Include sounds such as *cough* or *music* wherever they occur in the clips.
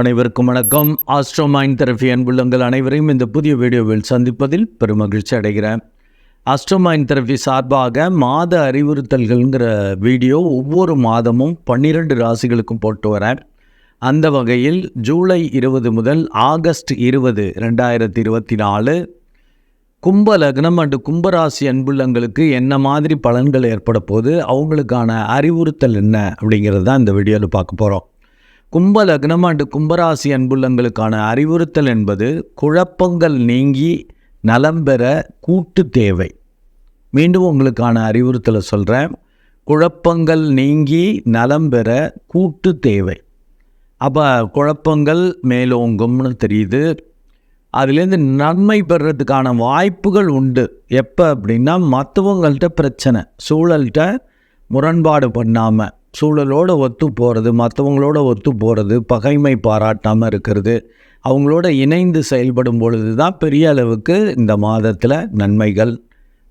அனைவருக்கும் வணக்கம். Astro mind therapy அன்புள்ளங்கள் அனைவரையும் இந்த புதிய வீடியோவில் சந்திப்பதில் பெருமகிழ்ச்சி அடைகிறேன். ஆஸ்ட்ரோ மைண்ட் தெரபி சார்பாக மாத அறிவுறுத்தல்கள்ங்கிற வீடியோ ஒவ்வொரு மாதமும் பன்னிரெண்டு ராசிகளுக்கும் போட்டு வரேன். அந்த வகையில் ஜூலை இருபது முதல் ஆகஸ்ட் இருபது ரெண்டாயிரத்தி இருபத்தி நாலு கும்ப லக்னம் அண்டு கும்பராசி அன்புள்ளங்களுக்கு என்ன மாதிரி பலன்கள் ஏற்பட போது அவங்களுக்கான அறிவுறுத்தல் என்ன அப்படிங்கிறது தான் இந்த வீடியோவில் பார்க்க போகிறோம் கும்ப லக்னம் அண்டு கும்பராசி அன்புள்ளங்களுக்கான அறிவுறுத்தல் என்பது குழப்பங்கள் நீங்கி நலம் பெற கூட்டு தேவை. மீண்டும் உங்களுக்கான அறிவுறுத்தலை சொல்கிறேன் குழப்பங்கள் நீங்கி நலம் பெற கூட்டு தேவை. அப்போ குழப்பங்கள் மேலோங்கும்னு தெரியுது. அதுலேருந்து நன்மை பெறுறதுக்கான வாய்ப்புகள் உண்டு. எப்போ அப்படின்னா மற்றவங்கள்ட்ட பிரச்சனை சூழல்கிட்ட முரண்பாடு பண்ணாமல் சூழலோடு ஒத்து போகிறது மற்றவங்களோட ஒத்து போகிறது பகைமை பாராட்டாமல் இருக்கிறது அவங்களோட இணைந்து செயல்படும் பொழுது தான் பெரிய அளவுக்கு இந்த மாதத்தில் நன்மைகள்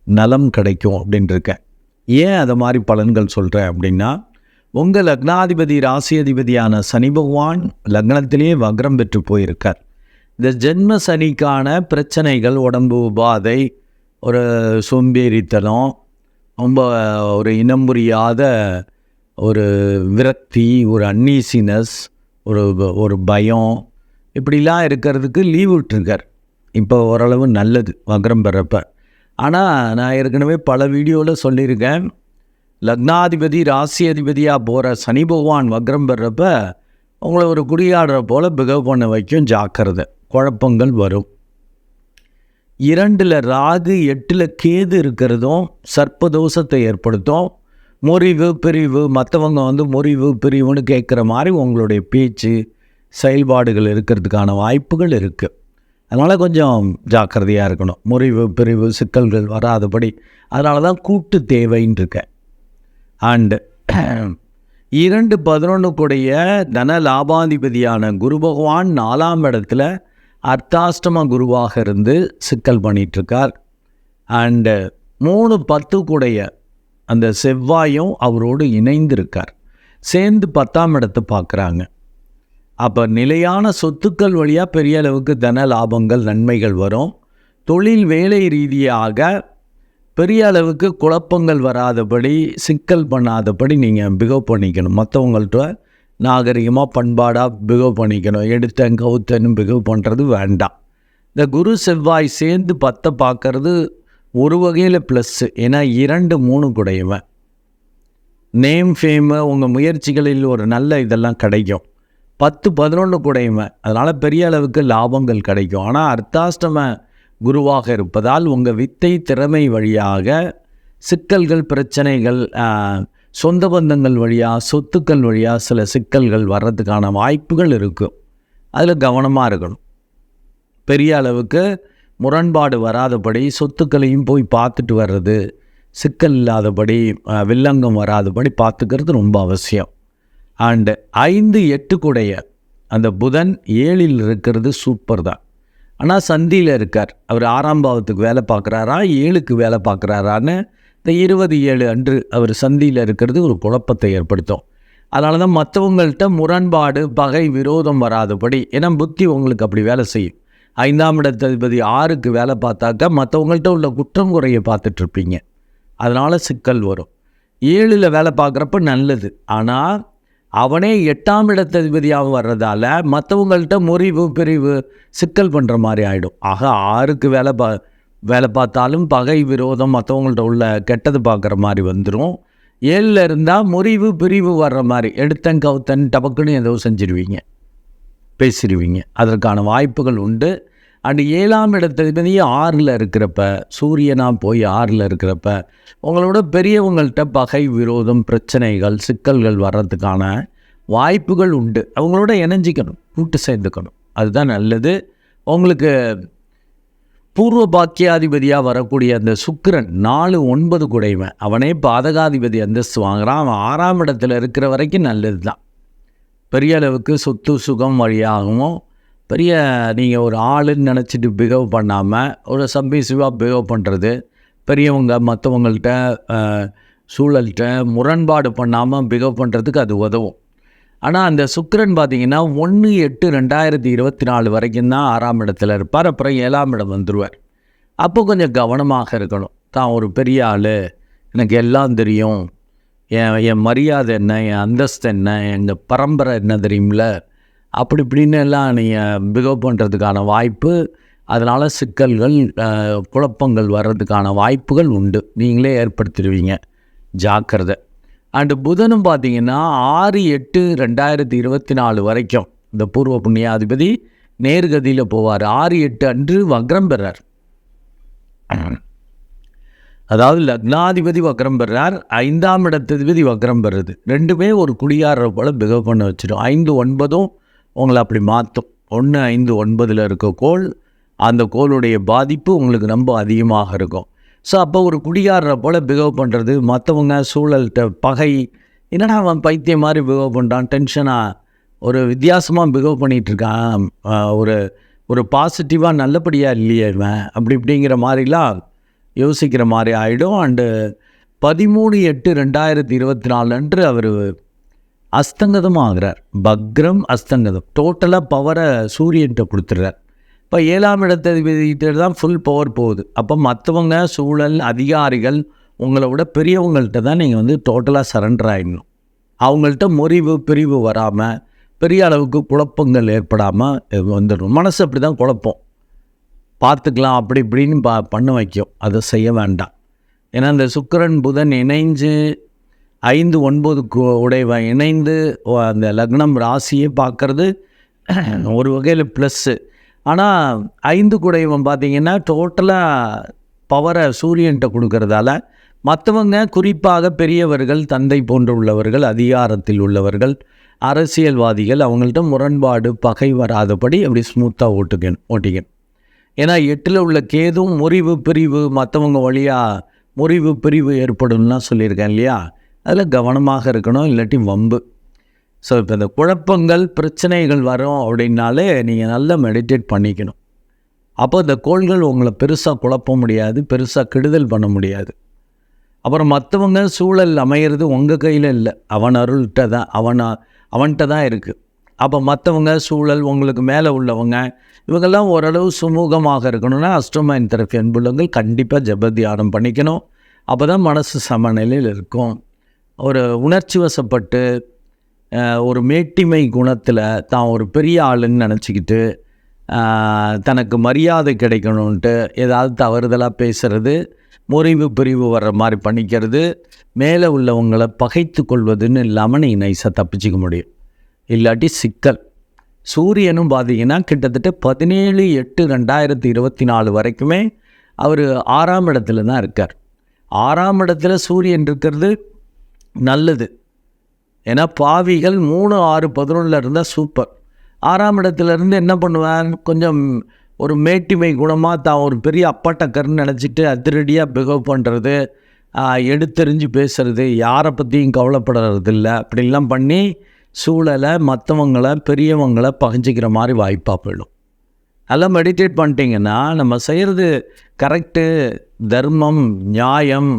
நலம் கிடைக்கும் அப்படின்னு இருக்கேன் ஏன் அதை மாதிரி பலன்கள் சொல்கிறேன் அப்படின்னா உங்கள் லக்னாதிபதி ராசியதிபதியான சனி பகவான் லக்னத்திலேயே வக்ரம் பெற்று போயிருக்கார். இந்த ஜென்ம சனிக்கான பிரச்சனைகள் உடம்பு உபாதை ஒரு சோம்பேறித்தனம் ரொம்ப ஒரு இனம் புரியாத ஒரு விரக்தி ஒரு அன்னீசினஸ் ஒரு ஒரு பயம் இப்படிலாம் இருக்கிறதுக்கு லீவ் விட்டுருக்கார். இப்போ ஓரளவு நல்லது வக்ரம் பெறப்ப. ஆனால் நான் ஏற்கனவே பல வீடியோவில் சொல்லியிருக்கேன். லக்னாதிபதி ராசி அதிபதியாக போகிற சனி பகவான் வக்ரம் பெறப்ப உங்களை ஒரு குடியாடுற போல் பிகவ் பண்ண வைக்கும் ஜாக்கிரதை குழப்பங்கள் வரும். இரண்டில் ராகு எட்டில் கேது இருக்கிறதும் சர்ப்பதோஷத்தை ஏற்படுத்தும். முறிவு பிரிவு மற்றவங்க வந்து முறிவு பிரிவுன்னு கேட்குற மாதிரி உங்களுடைய பேச்சு செயல்பாடுகள் இருக்கிறதுக்கான வாய்ப்புகள் இருக்குது அதனால் கொஞ்சம் ஜாக்கிரதையாக இருக்கணும். முறிவு பிரிவு சிக்கல்கள் வராதபடி. அதனால தான் கூட்டு தேவைன்னு இருக்கேன். அண்டு இரண்டு பதினொன்றுக்குடைய தன லாபாதிபதியான குரு பகவான் நாலாம் இடத்துல அர்த்தாஷ்டம குருவாக இருந்து சிக்கல் பண்ணிகிட்ருக்கார் அண்டு மூணு பத்துக்குடைய அந்த செவ்வாயும் அவரோடு இணைந்திருக்கார். சேர்ந்து பத்தாம் இடத்தை பார்க்குறாங்க. அப்போ நிலையான சொத்துக்கள் வழியாக பெரிய அளவுக்கு தன லாபங்கள் நன்மைகள் வரும். தொழில் வேலை ரீதியாக பெரிய அளவுக்கு குழப்பங்கள் வராதபடி சிக்கல் பண்ணாதபடி நீங்கள் பிகவ் பண்ணிக்கணும். மற்றவங்கள்ட்ட நாகரிகமாக பண்பாடாக பிகவ் பண்ணிக்கணும். எடுத்தேன் கவுத்தன்னு பிகவ் பண்ணுறது வேண்டாம். இந்த குரு செவ்வாய் சேர்ந்து பத்தை பார்க்கறது ஒரு வகையில் ப்ளஸ்ஸு ஏன்னா இரண்டு மூணு குடையவன். நேம் ஃபேமு உங்கள் முயற்சிகளில் ஒரு நல்ல இதெல்லாம் கிடைக்கும். பத்து பதினொன்று குடையவன். அதனால் பெரிய அளவுக்கு லாபங்கள் கிடைக்கும். ஆனால் அர்த்தாஷ்டம குருவாக இருப்பதால் உங்கள் வித்தை திறமை வழியாக சிக்கல்கள் பிரச்சனைகள் சொந்த பந்தங்கள் வழியாக சொத்துக்கள் வழியாக சில சிக்கல்கள் வர்றதுக்கான வாய்ப்புகள் இருக்கும். அதில் கவனமாக இருக்கணும். பெரிய அளவுக்கு முரண்பாடு வராதபடி சொத்துக்களையும் போய் பார்த்துட்டு வர்றது சிக்கல் இல்லாதபடி வில்லங்கம் வராதபடி பார்த்துக்கிறது ரொம்ப அவசியம். அண்டு ஐந்து எட்டுக்குடைய அந்த புதன் ஏழில் இருக்கிறது சூப்பர் தான். ஆனால் சந்தியில் இருக்கார். அவர் ஆறாம் பாவத்துக்கு வேலை பார்க்குறாரா ஏழுக்கு வேலை பார்க்குறாரான்னு இந்த இருபது ஏழு அன்று அவர் சந்தியில் இருக்கிறது ஒரு குழப்பத்தை ஏற்படுத்தும். அதனால தான் மற்றவங்கள்ட்ட முரண்பாடு பகை விரோதம் வராதபடி ஏன்னா புத்தி உங்களுக்கு அப்படி வேலை செய்யும். ஐந்தாம் இடத்ததிபதி ஆறுக்கு வேலை பார்த்தாக்கா மற்றவங்கள்ட்ட உள்ள குற்றம் குறைய பார்த்துட்ருப்பீங்க. அதனால் சிக்கல் வரும். ஏழில் வேலை பார்க்குறப்ப நல்லது. ஆனால் அவனே எட்டாம் இடத்ததிபதியாக வர்றதால மற்றவங்கள்ட்ட முறிவு பிரிவு சிக்கல் பண்ணுற மாதிரி ஆகிடும் ஆக ஆறுக்கு வேலை பா வேலை பார்த்தாலும் பகை விரோதம் மற்றவங்கள்ட்ட உள்ள கெட்டது பார்க்குற மாதிரி வந்துடும் ஏழில் இருந்தால் முறிவு பிரிவு வர்ற மாதிரி எடுத்தன் கவுத்தன் டபக்குன்னு ஏதோ செஞ்சிருவீங்க. பேசிடுவீங்க. அதற்கான வாய்ப்புகள் உண்டு. அண்டு ஏழாம் இடத்ததிபதி ஆறில் இருக்கிறப்ப சூரியனாக போய் ஆறில் இருக்கிறப்ப உங்களோட பெரியவங்கள்ட்ட பகை விரோதம் பிரச்சனைகள் சிக்கல்கள் வர்றதுக்கான வாய்ப்புகள் உண்டு. அவங்களோட இணைஞ்சிக்கணும் கூட்டு சேர்ந்துக்கணும். அதுதான் நல்லது. உங்களுக்கு பூர்வ பாக்கியாதிபதியாக வரக்கூடிய அந்த சுக்கிரன் நாலு ஒன்பது குடைவன். அவனே பாதகாதிபதி அந்தஸ்து வாங்குகிறான் அவன் ஆறாம் இடத்துல இருக்கிற வரைக்கும் நல்லது தான் பெரிய அளவுக்கு சொத்து சுகம் வழியாகவும் பெரிய நீங்கள் ஒரு ஆளுன்னு நினச்சிட்டு பிஹேவ் பண்ணாமல் ஒரு சம்பீசிவாக பிஹேவ் பண்ணுறது பெரியவங்க மற்றவங்கள்ட்ட சூழல்கிட்ட முரண்பாடு பண்ணாமல் பிஹேவ் பண்ணுறதுக்கு அது உதவும். ஆனால் அந்த சுக்கரன் பார்த்திங்கன்னா ஒன்று எட்டு ரெண்டாயிரத்தி இருபத்தி நாலு வரைக்கும் தான் ஆறாம் இடத்துல இருப்பார் அப்புறம் ஏழாம் இடம் வந்துடுவார் அப்போ கொஞ்சம் கவனமாக இருக்கணும். தான் ஒரு பெரிய ஆள். எனக்கு எல்லாம் தெரியும். என் என் மரியாதை என்ன என் அந்தஸ்து என்ன எங்கள் பரம்பரை என்ன தெரியுமில்ல? அப்படி இப்படின்னு எல்லாம் நீங்கள் பிகவ் பண்ணுறதுக்கான வாய்ப்பு அதனால் சிக்கல்கள் குழப்பங்கள் வர்றதுக்கான வாய்ப்புகள் உண்டு. நீங்களே ஏற்படுத்திடுவீங்க. ஜாக்கிரதை. அண்டு புதனும் பார்த்தீங்கன்னா ஆறு எட்டு ரெண்டாயிரத்தி இருபத்தி நாலு வரைக்கும் இந்த பூர்வ புண்ணியாதிபதி நேர்கதியில் போவார். ஆறு எட்டு அன்று வக்ரம் பெறார். அதாவது லக்னாதிபதி வக்ரம் பெறார் ஐந்தாம் இடத்ததிபதி வக்ரம் பெறுறது ரெண்டுமே ஒரு குடியாரரை போல் பிகவ் பண்ண வச்சிடும். ஐந்து ஒன்பதும் உங்களை அப்படி மாற்றும் ஒன்று ஐந்து ஒன்பதில் இருக்க கோள் அந்த கோளுடைய பாதிப்பு உங்களுக்கு ரொம்ப அதிகமாக இருக்கும். ஸோ அப்போ ஒரு குடியாரரை போல் பிகவ் பண்ணுறது மற்றவங்க சூழல்கிட்ட பகை என்னடா அவன் பைத்தியம் மாதிரி பிகவ் பண்ணுறான் டென்ஷனாக ஒரு வித்தியாசமாக பிகவ் பண்ணிகிட்ருக்கான் ஒரு ஒரு பாசிட்டிவாக நல்லபடியாக இல்லையே இவன் அப்படி இப்படிங்கிற மாதிரிலாம் யோசிக்கிற மாதிரி ஆகிடும் அண்டு பதிமூணு எட்டு ரெண்டாயிரத்தி இருபத்தி நாலு அன்று அவர் அஸ்தங்கதம் ஆகிறார் பக்ரம் அஸ்தங்கதம். டோட்டலாக பவரை சூரியன்கிட்ட கொடுத்துட்றார். இப்போ ஏழாம் இடத்ததிபதிகிட்ட தான் ஃபுல் பவர் போகுது. அப்போ மற்றவங்க சூழல் அதிகாரிகள் உங்களை விட பெரியவங்கள்ட்ட தான் நீங்கள் வந்து டோட்டலாக சரண்டர் ஆகிடணும் அவங்கள்ட்ட முறிவு பிரிவு வராமல் பெரிய அளவுக்கு குழப்பங்கள் ஏற்படாமல் வந்துடும் மனசு அப்படி தான் குழப்பம். பார்த்துக்கலாம் அப்படி இப்படின்னு பா பண்ண வைக்கும். அதை செய்ய வேண்டாம். ஏன்னா இந்த சுக்கரன் புதன் இணைஞ்சு ஐந்து ஒன்பது கு- இணைந்து அந்த லக்னம் ராசியை பார்க்குறது *clears throat* ஒரு வகையில் ப்ளஸ்ஸு ஆனால் ஐந்து குடையவன் பார்த்திங்கன்னா டோட்டலாக பவரை சூரியன்கிட்ட கொடுக்கறதால மற்றவங்க குறிப்பாக பெரியவர்கள் தந்தை போன்று உள்ளவர்கள் அதிகாரத்தில் உள்ளவர்கள் அரசியல்வாதிகள் அவங்கள்ட்ட முரண்பாடு பகை வராதபடி அப்படி ஸ்மூத்தாக ஓட்டுக்கணும் ஓட்டிக்கணும் ஏன்னா எட்டில் உள்ள கேதும் முறிவு பிரிவு மற்றவங்க வழியாக முறிவு பிரிவு ஏற்படும்லாம் சொல்லியிருக்கேன் இல்லையா? அதில் கவனமாக இருக்கணும் இல்லாட்டி வம்பு. ஸோ இப்போ இந்த குழப்பங்கள் பிரச்சனைகள் வரும் அப்படின்னாலே நீங்கள் நல்லா மெடிடேட் பண்ணிக்கணும். அப்போ இந்த கோள்கள் உங்களை பெருசாக குழப்ப முடியாது பெருசாக கெடுதல் பண்ண முடியாது. அப்புறம் மற்றவங்க சூழல் அமையிறது உங்கள் கையில் இல்லை. அவன் அருள்கிட்ட தான் அவன் அவன்கிட்ட தான் இருக்குது அப்போ மற்றவங்க சூழல் உங்களுக்கு மேலே உள்ளவங்க இவங்கெல்லாம் ஓரளவு சுமூகமாக இருக்கணும்னா அஷ்டமாயின் தரப்பு அன்புள்ளவங்கள் கண்டிப்பாக ஜெப தியானம் பண்ணிக்கணும். அப்போ தான் மனசு சமநிலையில் இருக்கும். ஒரு உணர்ச்சி வசப்பட்டு ஒரு மேட்டிமை குணத்தில் தான் ஒரு பெரிய ஆளுன்னு நினச்சிக்கிட்டு தனக்கு மரியாதை கிடைக்கணுன்ட்டு ஏதாவது தவறுதலாக பேசுகிறது முறிவு பிரிவு வர்ற மாதிரி பண்ணிக்கிறது மேலே உள்ளவங்களை பகைத்து கொள்வதுன்னு இல்லாமல் நீங்கள் நைஸாக தப்பிச்சிக்க முடியும். இல்லாட்டி சிக்கல். சூரியனும் பார்த்தீங்கன்னா கிட்டத்தட்ட பதினேழு எட்டு ரெண்டாயிரத்தி இருபத்தி நாலு வரைக்குமே அவர் ஆறாம் இடத்துல தான் இருக்கார். ஆறாம் இடத்துல சூரியன் இருக்கிறது நல்லது. ஏன்னா பாவிகள் மூணு ஆறு பதினொன்றில் இருந்தால் சூப்பர் ஆறாம் இடத்துல இருந்து என்ன பண்ணுவேன் கொஞ்சம் ஒரு மேட்டிமை குணமாக தான் ஒரு பெரிய அப்பாட்டக்கர்னு நினச்சிட்டு அதிரடியாக பிகவ் பண்ணுறது எடுத்தெறிஞ்சு பேசுகிறது யாரை பற்றியும் கவலைப்படுறது இல்லை அப்படிலாம் பண்ணி சூழலை மற்றவங்களை பெரியவங்களை பகிஞ்சிக்கிற மாதிரி வாய்ப்பாக போயிடும். நல்லா மெடிடேட் பண்ணிட்டீங்கன்னா நம்ம செய்கிறது கரெக்டு தர்மம் நியாயம்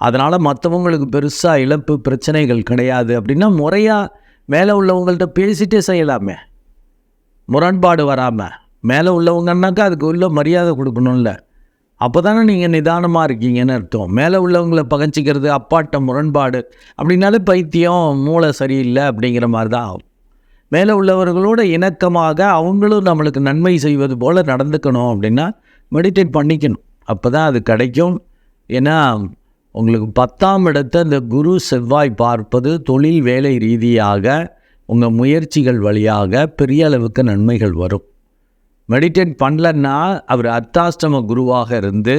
அதனால் மற்றவங்களுக்கு பெருசாக இழப்பு பிரச்சனைகள் கிடையாது அப்படின்னா முறையாக மேலே உள்ளவங்கள்ட்ட பேசிட்டே செய்யலாமே. முரண்பாடு வராமல் மேலே உள்ளவங்கன்னாக்கா அதுக்கு உள்ள மரியாதை கொடுக்கணும்ல. அப்போ தானே நீங்கள் நிதானமாக இருக்கீங்கன்னு அர்த்தம். மேலே உள்ளவங்கள பகச்சிக்கிறது அப்பாட்ட முரண்பாடு அப்படின்னாலே பைத்தியம் மூளை சரியில்லை அப்படிங்கிற மாதிரி தான் ஆகும். மேலே உள்ளவர்களோட இணக்கமாக அவங்களும் நம்மளுக்கு நன்மை செய்வது போல் நடந்துக்கணும் அப்படின்னா மெடிடேட் பண்ணிக்கணும். அப்போ தான் அது கிடைக்கும். ஏன்னா உங்களுக்கு பத்தாம் இடத்தை இந்த குரு செவ்வாய் பார்ப்பது தொழில் வேலை ரீதியாக உங்கள் முயற்சிகள் வழியாக பெரிய அளவுக்கு நன்மைகள் வரும். மெடிடேட் பண்ணலன்னா அவர் அர்த்தாஷ்டம குருவாக இருந்து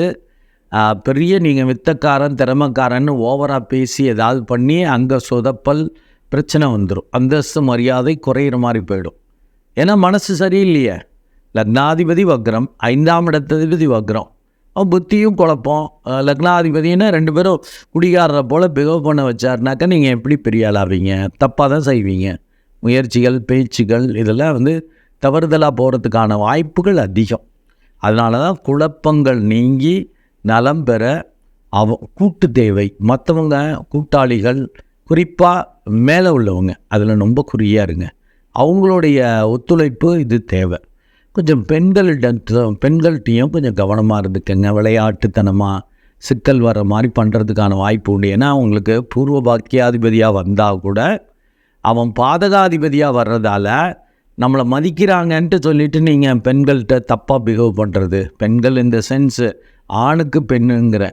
பெரிய நீங்கள் வித்தக்காரன் திறமைக்காரன்னு ஓவராக பேசி ஏதாவது பண்ணி அங்கே சொதப்பல் பிரச்சனை வந்துடும் அந்தஸ்து மரியாதை குறையிற மாதிரி போயிடும். ஏன்னா மனசு சரியில்லையே. லக்னாதிபதி வக்ரம் ஐந்தாம் இடத்ததிபதி வக்ரம். புத்தியும் குழப்பம். லக்னாதிபதினா ரெண்டு பேரும் குடிகாரரை போல் பிகவ் பண்ண வச்சாருனாக்கா நீங்கள் எப்படி பெரிய ஆளாவீங்க தப்பாக தான் செய்வீங்க. முயற்சிகள் பேச்சுகள் இதெல்லாம் வந்து தவறுதலாக போகிறதுக்கான வாய்ப்புகள் அதிகம். அதனால தான் குழப்பங்கள் நீங்கி நலம் பெற அவ கூட்டு தேவை. மற்றவங்க கூட்டாளிகள் குறிப்பாக மேலே உள்ளவங்க அதில் ரொம்ப குறியாக இருங்க. அவங்களுடைய ஒத்துழைப்பு இது தேவை. கொஞ்சம் பெண்களிடம் பெண்கள்கிட்டையும் கொஞ்சம் கவனமாக இருந்துக்கங்க. விளையாட்டுத்தனமாக சிக்கல் வர மாதிரி பண்ணுறதுக்கான வாய்ப்பு உண்டு. ஏன்னா அவங்களுக்கு பூர்வ பாக்கியாதிபதியாக வந்தால் கூட அவன் பாதகாதிபதியாக வர்றதால நம்மளை மதிக்கிறாங்கன்ட்டு சொல்லிட்டு நீங்கள் பெண்கள்கிட்ட தப்பாக பிஹேவ் பண்ணுறது பெண்கள் இந்த சென்ஸு ஆணுக்கு பெண்ணுங்கிற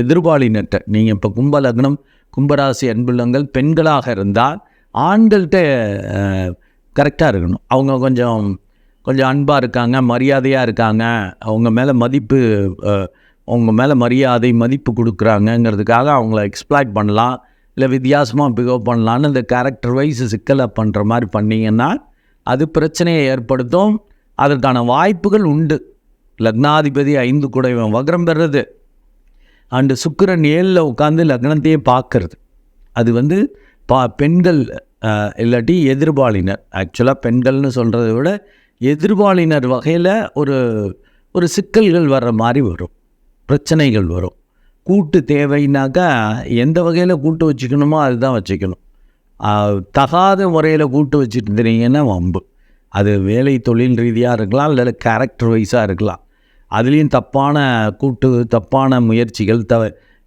எதிர்பாளினர்கிட்ட நீங்கள் இப்போ கும்ப லக்னம் கும்பராசி அன்புள்ளங்கள் பெண்களாக இருந்தால் ஆண்கள்கிட்ட கரெக்டாக இருக்கணும். அவங்க கொஞ்சம் கொஞ்சம் அன்பாக இருக்காங்க மரியாதையாக இருக்காங்க. அவங்க மேலே மதிப்பு அவங்க மேலே மரியாதை மதிப்பு கொடுக்குறாங்கங்கிறதுக்காக அவங்கள எக்ஸ்ப்ளாய்ட் பண்ணலாம். இல்லை வித்தியாசமாக பிஹேவ் பண்ணலான்னு இந்த கேரக்டர் வைஸ் சிக்கலை பண்ணுற மாதிரி பண்ணிங்கன்னா அது பிரச்சனையை ஏற்படுத்தும். அதற்கான வாய்ப்புகள் உண்டு. லக்னாதிபதி ஐந்து கூட இவன் வக்ரம் பெறுறது. அண்டு சுக்கரன் ஏழில் உட்காந்து லக்னத்தையே பார்க்கறது. அது வந்து பா பெண்கள் இல்லாட்டி எதிர்பாலினர். ஆக்சுவலாக பெண்கள்னு சொல்கிறத விட எதிர்பாலினர் வகையில் ஒரு ஒரு சிக்கல்கள் வர்ற மாதிரி வரும். பிரச்சனைகள் வரும். கூட்டு தேவைனாக்கா எந்த வகையில் கூட்டு வச்சுக்கணுமோ அதுதான் வச்சுக்கணும். தகாத முறையில் கூட்டு வச்சுட்டு இருந்தீங்கன்னா வம்பு. அது வேலை தொழில் ரீதியாக இருக்கலாம் இல்லை கேரக்டர் வைஸாக இருக்கலாம். அதுலேயும் தப்பான கூட்டு தப்பான முயற்சிகள் த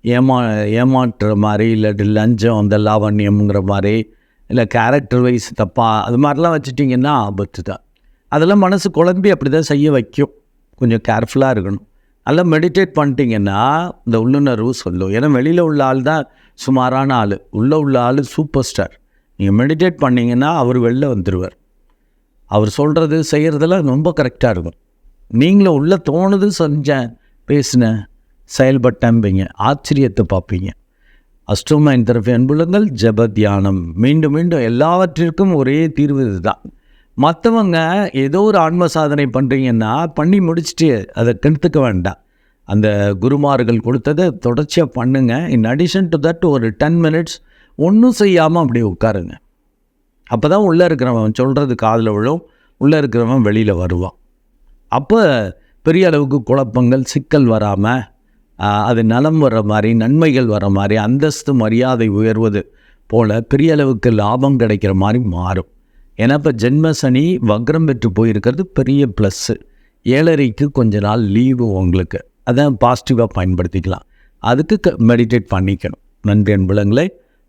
ஏமா ஏமாற்றுற மாதிரி இல்லாட்டி லஞ்சம் அந்த லாவண்யம்ங்கிற மாதிரி இல்லை கேரக்டர் வைஸ் தப்பாக அது மாதிரிலாம் வச்சுட்டிங்கன்னா ஆபத்து தான். அதெல்லாம் மனசு குழம்பி அப்படி தான் செய்ய வைக்கும். கொஞ்சம் கேர்ஃபுல்லாக இருக்கணும். நல்லா மெடிடேட் பண்ணிட்டீங்கன்னா இந்த உள்ளுணர்வு சொல்லும். ஏன்னா வெளியில் உள்ள ஆள் தான் சுமாரான ஆள். உள்ளே உள்ள ஆள் சூப்பர் ஸ்டார் நீங்கள் மெடிடேட் பண்ணிங்கன்னா அவர் வெளில வந்துடுவார் அவர் சொல்கிறது செய்கிறதெல்லாம் ரொம்ப கரெக்டாக இருக்கும். நீங்களும் உள்ளே தோணுது செஞ்சேன் பேசினேன் செயல்பட்டம்பிங்க ஆச்சரியத்தை பார்ப்பீங்க. அஷ்டமைன் தரப்பு அன்புள்ளங்கள் ஜப தியானம். மீண்டும் மீண்டும் எல்லாவற்றிற்கும் ஒரே தீர்வு இதுதான். மற்றவங்க ஏதோ ஒரு ஆன்ம சாதனை பண்ணுறீங்கன்னா பண்ணி முடிச்சுட்டு அதை கெடுத்துக்க வேண்டாம். அந்த குருமார்கள் கொடுத்ததை தொடர்ச்சியாக பண்ணுங்கள் இன் அடிஷன் டு தட் ஒரு டென் மினிட்ஸ் ஒன்றும் செய்யாமல் அப்படியே உட்காருங்க. அப்போ தான் உள்ளே இருக்கிறவன் சொல்கிறது காதில் விழும் உள்ளே இருக்கிறவன் வெளியில் வருவான். அப்போ பெரிய அளவுக்கு குழப்பங்கள் சிக்கல் வராமல் அது நலம் வர மாதிரி நன்மைகள் வர மாதிரி அந்தஸ்து மரியாதை உயர்வது போல் பெரிய அளவுக்கு லாபம் கிடைக்கிற மாதிரி மாறும். ஏன்னா இப்போ ஜென்ம சனி வக்ரம் பெற்று போயிருக்கிறது பெரிய ப்ளஸ்ஸு ஏழரைக்கு கொஞ்ச நாள் லீவு உங்களுக்கு. அதான் பாசிட்டிவாக பயன்படுத்திக்கலாம். அதுக்கு மெடிடேட் பண்ணிக்கணும். நன்றி அன்புலங்களே.